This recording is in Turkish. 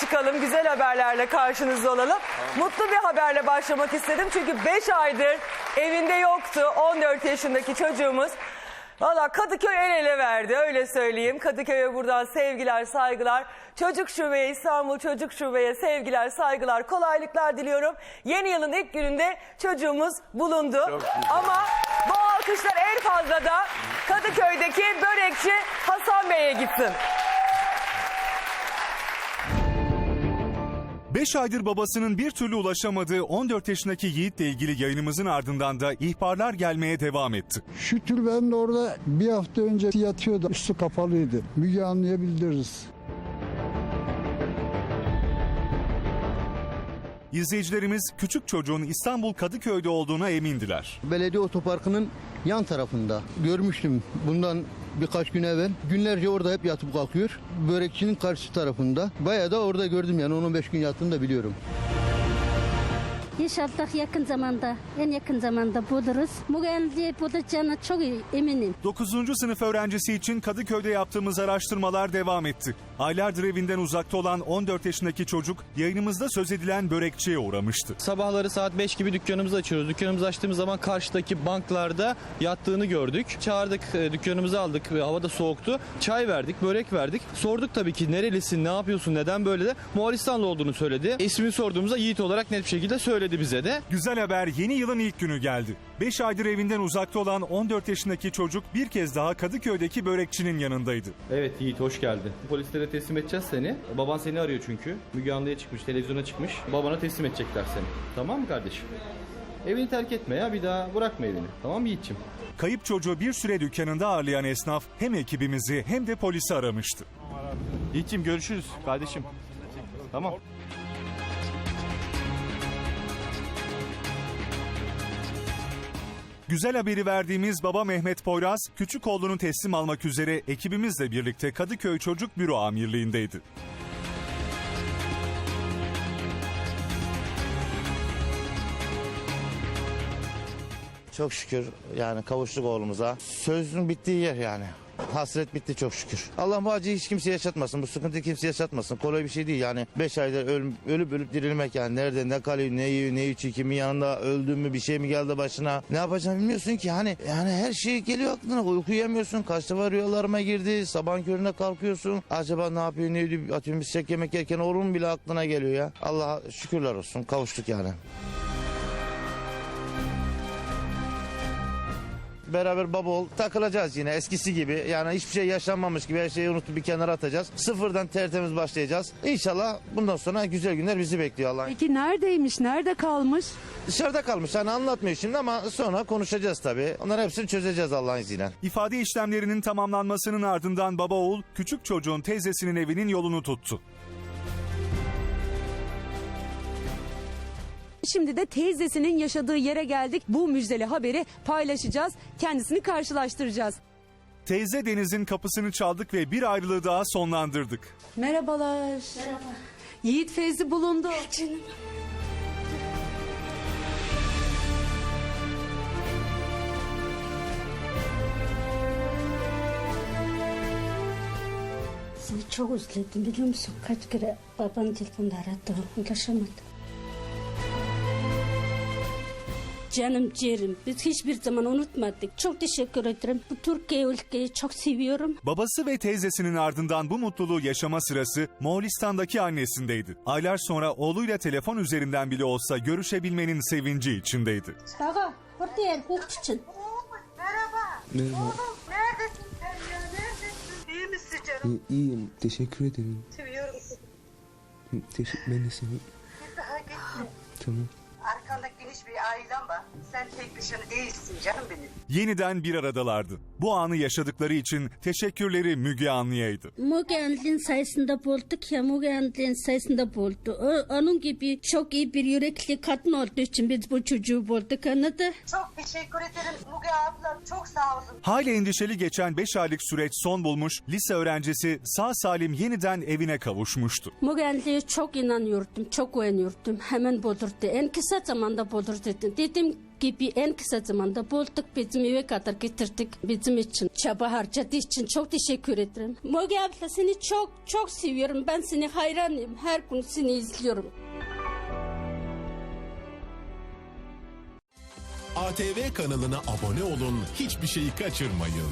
çıkalım. Güzel haberlerle karşınızda olalım. Mutlu bir haberle başlamak istedim. Çünkü 5 aydır evinde yoktu 14 yaşındaki çocuğumuz. Valla Kadıköy el ele verdi öyle söyleyeyim. Kadıköy'e buradan sevgiler saygılar. Çocuk Şube'ye İstanbul Çocuk Şube'ye sevgiler saygılar kolaylıklar diliyorum. Yeni yılın ilk gününde çocuğumuz bulundu. Ama bu alkışlar en fazla da Kadıköy'deki börekçi Hasan Bey'e gitsin. 5 aydır babasının bir türlü ulaşamadığı 14 yaşındaki Yiğit'le ilgili yayınımızın ardından da ihbarlar gelmeye devam etti. Şükür ben de orada bir hafta önce yatıyordu. Üstü kapalıydı. Müge Anlı'ya bildiririz. İzleyicilerimiz küçük çocuğun İstanbul Kadıköy'de olduğuna emindiler. Belediye otoparkının yan tarafında görmüştüm bundan birkaç gün evvel. Günlerce orada hep yatıp kalkıyor. Börekçinin karşı tarafında. Bayağı da orada gördüm yani 10-15 gün yattığını da biliyorum. İnşallah yakın zamanda, en yakın zamanda buluruz. Mügendi bulacağına çok eminim. 9. sınıf öğrencisi için Kadıköy'de yaptığımız araştırmalar devam etti. Aylardır evinden uzakta olan 14 yaşındaki çocuk yayınımızda söz edilen börekçiye uğramıştı. Sabahları saat 5 gibi dükkanımızı açıyoruz. Dükkanımızı açtığımız zaman karşıdaki banklarda yattığını gördük. Çağırdık, e, dükkanımızı aldık. ve Havada soğuktu. Çay verdik, börek verdik. Sorduk tabii ki nerelisin, ne yapıyorsun, neden böyle de. Moğolistanlı olduğunu söyledi. İsmini sorduğumuzda Yiğit olarak net bir şekilde söyledi bize de. Güzel haber yeni yılın ilk günü geldi. 5 aydır evinden uzakta olan 14 yaşındaki çocuk bir kez daha Kadıköy'deki börekçinin yanındaydı. Evet Yiğit hoş geldin. Polislere teslim edeceğiz seni. Baban seni arıyor çünkü. Müge Anlı'ya çıkmış, televizyona çıkmış. Babana teslim edecekler seni. Tamam mı kardeşim? Evini terk etme ya bir daha bırakma evini. Tamam mı Yiğit'ciğim? Kayıp çocuğu bir süre dükkanında ağırlayan esnaf hem ekibimizi hem de polisi aramıştı. Yiğit'ciğim görüşürüz kardeşim. Tamam. Güzel haberi verdiğimiz baba Mehmet Poyraz, küçük oğlunu teslim almak üzere ekibimizle birlikte Kadıköy Çocuk Büro Amirliğindeydi. Çok şükür yani kavuştuk oğlumuza. Sözün bittiği yer yani. Hasret bitti çok şükür. Allah bu acıyı hiç kimseye yaşatmasın. Bu sıkıntıyı kimseye yaşatmasın. Kolay bir şey değil yani. 5 ayda ölüm, ölüp ölüp dirilmek yani. Nerede ne kalıyor ne yiyor ne içiyor kimin yanında öldün mü bir şey mi geldi başına. Ne yapacağını bilmiyorsun ki. Hani yani her şey geliyor aklına. Uyku yemiyorsun. Kaç defa rüyalarıma girdi. Sabah köründe kalkıyorsun. Acaba ne yapıyor ne ediyor. Atıyorum bir yemek yerken olur mu bile aklına geliyor ya. Allah'a şükürler olsun. Kavuştuk yani. Beraber baba ol takılacağız yine eskisi gibi. Yani hiçbir şey yaşanmamış gibi her şeyi unutup bir kenara atacağız. Sıfırdan tertemiz başlayacağız. İnşallah bundan sonra güzel günler bizi bekliyor Allah. Peki neredeymiş? Nerede kalmış? Dışarıda kalmış hani anlatmıyor şimdi ama sonra konuşacağız tabii. Onların hepsini çözeceğiz Allah'ın izniyle. İfade işlemlerinin tamamlanmasının ardından baba oğul küçük çocuğun teyzesinin evinin yolunu tuttu. Şimdi de teyzesinin yaşadığı yere geldik. Bu müjdeli haberi paylaşacağız. Kendisini karşılaştıracağız. Teyze Deniz'in kapısını çaldık ve bir ayrılığı daha sonlandırdık. Merhabalar. Merhaba. Yiğit Feyzi bulundu. Seni çok özledim biliyor musun? Kaç kere babanın telefonda aradı, ulaşamadım. Canım ciğerim, biz hiçbir zaman unutmadık. Çok teşekkür ederim. Bu Türkiye ülkeyi çok seviyorum. Babası ve teyzesinin ardından bu mutluluğu yaşama sırası Moğolistan'daki annesindeydi. Aylar sonra oğluyla telefon üzerinden bile olsa görüşebilmenin sevinci içindeydi. Ağa, buradayım, hukuk için. Merhaba. Oğlum neredesin sen ya? Neredesin? İyi misin canım? İyiyim. Teşekkür ederim. Seviyorum seni. Teşekkür ben de seni. Bir daha gitme. Tamam. Arkanda geniş bir ailen var. Sen tek başına değilsin canım benim. Yeniden bir aradalardı. Bu anı yaşadıkları için teşekkürleri Müge Anlı'yaydı. Müge Anlı'nın sayesinde bulduk ya Müge Anlı'nın sayesinde buldu. O, onun gibi çok iyi bir yürekli kadın olduğu için biz bu çocuğu bulduk anladı. Çok teşekkür ederim Müge abla. Çok sağ olun. Hayli endişeli geçen 5 aylık süreç son bulmuş, lise öğrencisi sağ salim yeniden evine kavuşmuştu. Müge Anlı'ya çok inanıyordum, çok güveniyordum. Hemen buldurdu. En kısa zamanda zamanda bulur dedin. Dediğim gibi en kısa zamanda bulduk bizim eve kadar getirdik bizim için. Çaba harcadığı için çok teşekkür ederim. Moge abla seni çok çok seviyorum. Ben seni hayranım. Her gün seni izliyorum. ATV kanalına abone olun, hiçbir şeyi kaçırmayın.